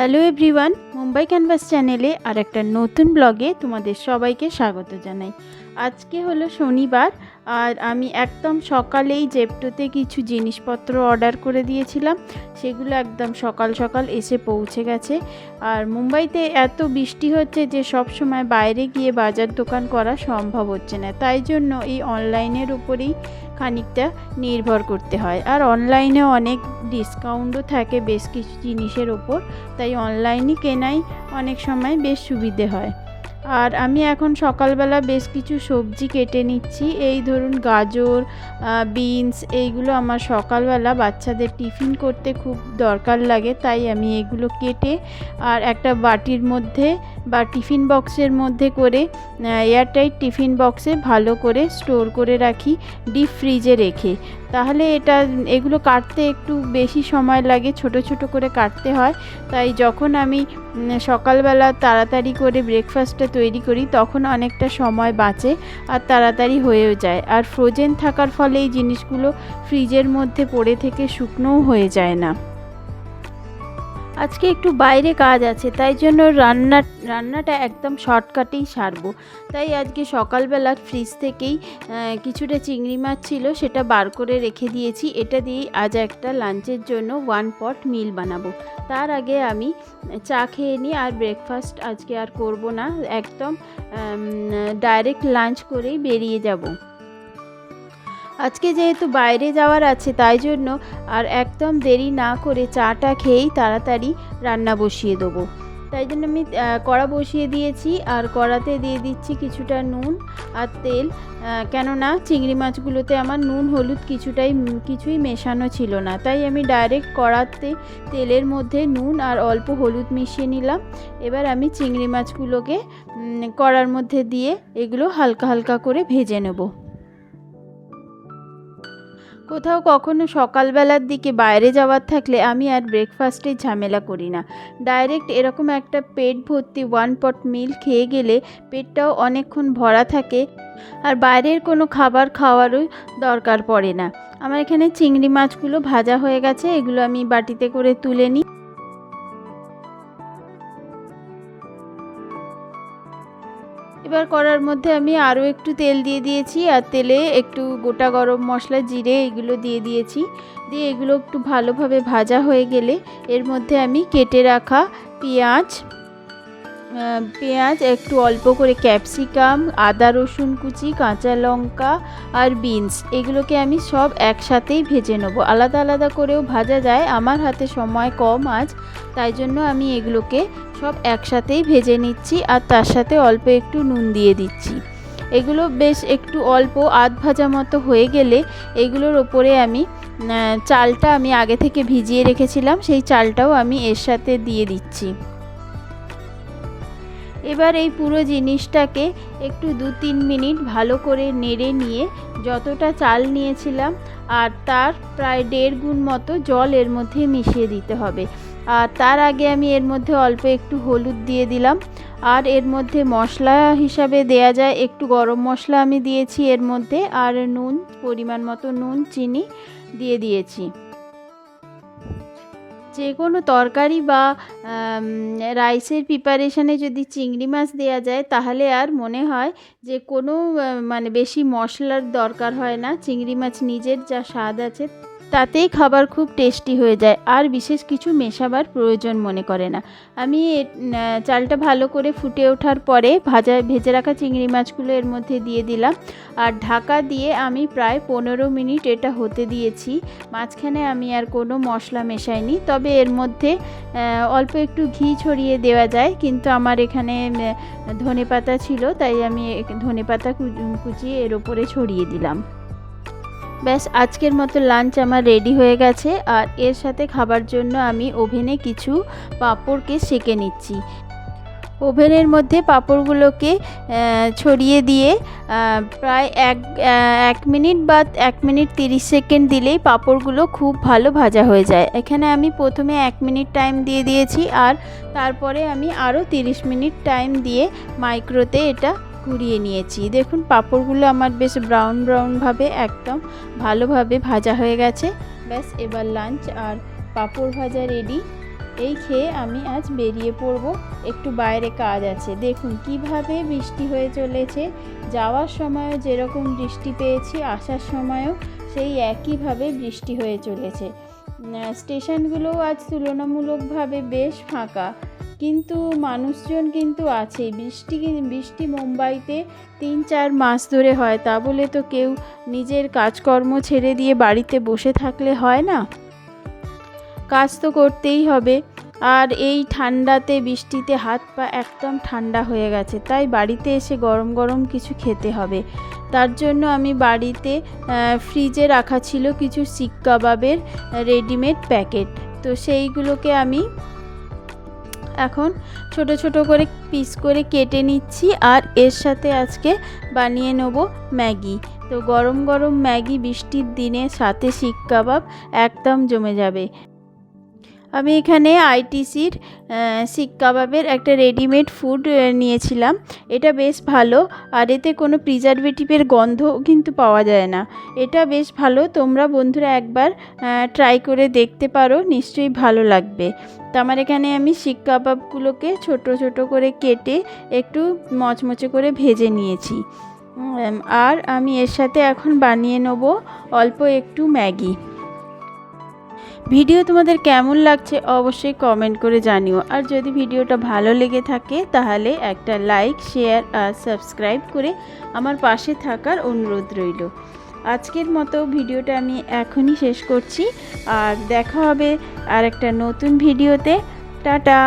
Hello everyone Mumbai canvas চ্যানেলে আর একটা নতুন ব্লগে তোমাদের সবাইকে স্বাগত জানাই। আজকে হলো শনিবার আর আমি একদম সকালেই জেপটোতে কিছু জিনিসপত্র অর্ডার করে দিয়েছিলাম। সেগুলো একদম সকাল সকাল এসে পৌঁছে গেছে। আর মুম্বাইতে এত বৃষ্টি হচ্ছে যে সব সময় বাইরে গিয়ে বাজার দোকান করা সম্ভব হচ্ছে না। তাই জন্য এই অনলাইনের উপরেই খানিকটা নির্ভর করতে হয়। আর অনলাইনে অনেক ডিসকাউন্টও থাকে বেশ কিছু জিনিসের ওপর। তাই অনলাইনে কেনাই অনেক সময় বেশ সুবিধে হয়। আর আমি এখন সকালবেলা বেশ কিছু সবজি কেটে নিচ্ছি। এই ধরুন গাজর বিনস এইগুলো আমার সকালবেলা বাচ্চাদের টিফিন করতে খুব দরকার লাগে, তাই আমি এগুলো কেটে আর একটা বাটির মধ্যে বা টিফিন বক্সের মধ্যে করে এয়ারটাইট টিফিন বক্সে ভালো করে স্টোর করে রাখি, ডিপ ফ্রিজে রেখে। তাহলে এটা, এগুলো কাটতে একটু বেশি সময় লাগে, ছোট ছোট করে কাটতে হয়। তাই যখন আমি সকালবেলা তাড়াতাড়ি করে ব্রেকফাস্টটা তৈরি করি, তখন অনেকটা সময় বাঁচে আর তাড়াতাড়ি হয়েও যায়। আর ফ্রোজেন থাকার ফলে এই জিনিসগুলো ফ্রিজের মধ্যে পড়ে থেকে শুকনোও হয়ে যায় না। আজকে একটু বাইরে কাজ আছে, তাই জন্য রান্না, রান্নাটা একদম শর্টকাটেই সারবো। তাই আজকে সকালবেলা ফ্রিজ থেকেই কিছুটা চিংড়ি মাছ ছিল, সেটা বার করে রেখে দিয়েছি। এটা দিয়েই আজ একটা লাঞ্চের জন্য ওয়ান পট মিল বানাবো। তার আগে আমি চা খেয়ে নিই, আর ব্রেকফাস্ট আজকে আর করব না। একদম ডাইরেক্ট লাঞ্চ করেই বেরিয়ে যাব। আজকে যেহেতু বাইরে যাওয়ার আছে তাই জন্য আর একদম দেরি না করে চাটা খেয়েই তাড়াতাড়ি রান্না বসিয়ে দেবো। তাই জন্য আমি কড়া বসিয়ে দিয়েছি আর কড়াতে দিয়ে দিচ্ছি কিছুটা নুন আর তেল কেননা চিংড়ি মাছগুলোতে আমার নুন, হলুদ কিছুটাই কিছুই মেশানো ছিল না। তাই আমি ডাইরেক্ট কড়াতে তেলের মধ্যে নুন আর অল্প হলুদ মিশিয়ে নিলাম। এবার আমি চিংড়ি মাছগুলোকে কড়ার মধ্যে দিয়ে এগুলো হালকা হালকা করে ভেজে নেব। কোথাও কখনো সকালবেলার দিকে বাইরে যাওয়ার থাকলে আমি আর ব্রেকফাস্টে ঝামেলা করি না। ডাইরেক্ট এরকম একটা পেট ভর্তি ওয়ান পট মিল খেয়ে গেলে পেটটাও অনেকক্ষণ ভরা থাকে আর বাইরের কোনো খাবার খাওয়ারও দরকার পড়ে না। আমার এখানে চিংড়ি মাছগুলো ভাজা হয়ে গেছে, এগুলো আমি বাটিতে করে তুলে নিই। এবার করার মধ্যে আমি আরও একটু তেল দিয়ে দিয়েছি আর তেলে একটু গোটা গরম মশলা, জিরে এগুলো দিয়ে দিয়েছি। দিয়ে এগুলো একটু ভালোভাবে ভাজা হয়ে গেলে এর মধ্যে আমি কেটে রাখা পেঁয়াজ পেঁয়াজ, একটু অল্প করে ক্যাপসিকাম, আদা রসুন কুচি, কাঁচা লঙ্কা আর বিনস। এগুলোকে আমি সব একসাথেই ভেজে নেব। আলাদা আলাদা করেও ভাজা যায়। আমার হাতে সময় কম আজ, তাই জন্য আমি এগুলোকে সব একসাথেই ভেজে নিচ্ছি আর তার সাথে অল্প একটু নুন দিয়ে দিচ্ছি। এগুলো বেশ একটু অল্প আধ ভাজা মতো হয়ে গেলে এগুলোর ওপরে আমি চালটা আমি আগে থেকে ভিজিয়ে রেখেছিলাম। সেই চালটাও আমি এর সাথে দিয়ে দিচ্ছি। এবার এই পুরো জিনিসটাকে একটু দু তিন মিনিট ভালো করে নেড়ে নিয়ে যতটা চাল নিয়েছিলাম আর তার প্রায় দেড় গুণ মতো জল এর মধ্যে মিশিয়ে দিতে হবে। আর তার আগে আমি এর মধ্যে অল্প একটু হলুদ দিয়ে দিলাম। আর এর মধ্যে মশলা হিসাবে দেয়া যায়, একটু গরম মশলা আমি দিয়েছি এর মধ্যে। আর নুন, পরিমাণ মতো নুন, চিনি দিয়ে দিয়েছি। যে কোনো তরকারি বা রাইসের প্রিপারেশানে যদি চিংড়ি মাছ দেওয়া যায়, তাহলে আর মনে হয় যে কোনো মানে বেশি মশলার দরকার হয় না। চিংড়ি মাছ নিজের যা স্বাদ আছে তাতেই খাবার খুব টেস্টি হয়ে যায়। আর বিশেষ কিছু মেশাবার প্রয়োজন মনে করে না। আমি চালটা ভালো করে ফুটে ওঠার পরে ভাজা, ভেজে রাখা চিংড়ি মাছগুলো এর মধ্যে দিয়ে দিলাম। আর ঢাকা দিয়ে আমি প্রায় পনেরো মিনিট এটা হতে দিয়েছি। মাঝখানে আমি আর কোনো মশলা মেশাইনি। তবে এর মধ্যে অল্প একটু ঘি ছড়িয়ে দেওয়া যায়। কিন্তু আমার এখানে ধনে পাতা ছিল, তাই আমি ধনে পাতা কুচিয়ে এর ওপরে ছড়িয়ে দিলাম। ব্যাস, আজকের মতো লাঞ্চ আমার রেডি হয়ে গেছে আর এর সাথে খাবার জন্য আমি ওভেনে কিছু পাঁপড়কে সেকে নিচ্ছি। ওভেনের মধ্যে পাঁপড়গুলোকে ছড়িয়ে দিয়ে প্রায় এক এক মিনিট বা এক মিনিট তিরিশ সেকেন্ড দিলেই পাঁপড়গুলো খুব ভালো ভাজা হয়ে যায়। এখানে আমি প্রথমে এক মিনিট টাইম দিয়ে দিয়েছি আর তারপরে আমি আরও তিরিশ মিনিট টাইম দিয়ে মাইক্রোতে এটা ঘুরিয়ে নিয়েছি। দেখুন, পাঁপড়গুলো আমার বেশ ব্রাউন ব্রাউনভাবে একদম ভালোভাবে ভাজা হয়ে গেছে। ব্যাস, এবার লাঞ্চ আর পাঁপড় ভাজা রেডি এই খেয়ে আমি আজ বেরিয়ে পড়ব। একটু বাইরে কাজ আছে। দেখুন, কীভাবে বৃষ্টি হয়ে চলেছে। যাওয়ার সময়ও যেরকম বৃষ্টি পেয়েছি, আসার সময়ও সেই একইভাবে বৃষ্টি হয়ে চলেছে। স্টেশনগুলোও আজ তুলনামূলকভাবে বেশ ফাঁকা। কিন্তু মানুষজন কিন্তু আছে। বৃষ্টি বৃষ্টি মুম্বাইতে তিন, চার মাস ধরে হয়। তা বলে তো কেউ নিজের কাজকর্ম ছেড়ে দিয়ে বাড়িতে বসে থাকলে হয় না? কাজ তো করতেই হবে। আর এই ঠান্ডাতে, বৃষ্টিতে হাত পা একদম ঠান্ডা হয়ে গেছে। তাই বাড়িতে এসে গরম গরম কিছু খেতে হবে। তার জন্য আমি বাড়িতে ফ্রিজে রাখা ছিল কিছু শিক কাবাবের রেডিমেড প্যাকেট। তো সেইগুলোকে আমি এখন ছোট ছোট করে পিস করে কেটে নিচ্ছি আর এর সাথে আজকে বানিয়ে নেব ম্যাগি। তো গরম গরম ম্যাগি বৃষ্টির দিনে সাথে শিক কাবাব একদম জমে যাবে। আমি এখানে আইটিসির শিক কাবাবের একটা রেডিমেড ফুড নিয়েছিলাম। এটা বেশ ভালো, আর এতে কোনো প্রিজারভেটিভের গন্ধ কিন্তু পাওয়া যায় না। এটা বেশ ভালো, তোমরা বন্ধুরা একবার ট্রাই করে দেখতে পারো, নিশ্চয়ই ভালো লাগবে। তো আমার এখানে আমি শিক কাবাবগুলোকে ছোট ছোট করে কেটে একটু মচমচে করে ভেজে নিয়েছি। আর আমি এর সাথে এখন বানিয়ে নেব অল্প একটু ম্যাগি। ভিডিও তোমাদের কেমন লাগছে অবশ্যই কমেন্ট করে জানিও। আর যদি ভিডিওটা ভালো লেগে থাকে, তাহলে একটা লাইক শেয়ার আর সাবস্ক্রাইব করে আমার পাশে থাকার অনুরোধ রইল। আজকের মতো ভিডিওটা আমি এখনই শেষ করছি। আর দেখা হবে আর একটা নতুন ভিডিওতে। টাটা!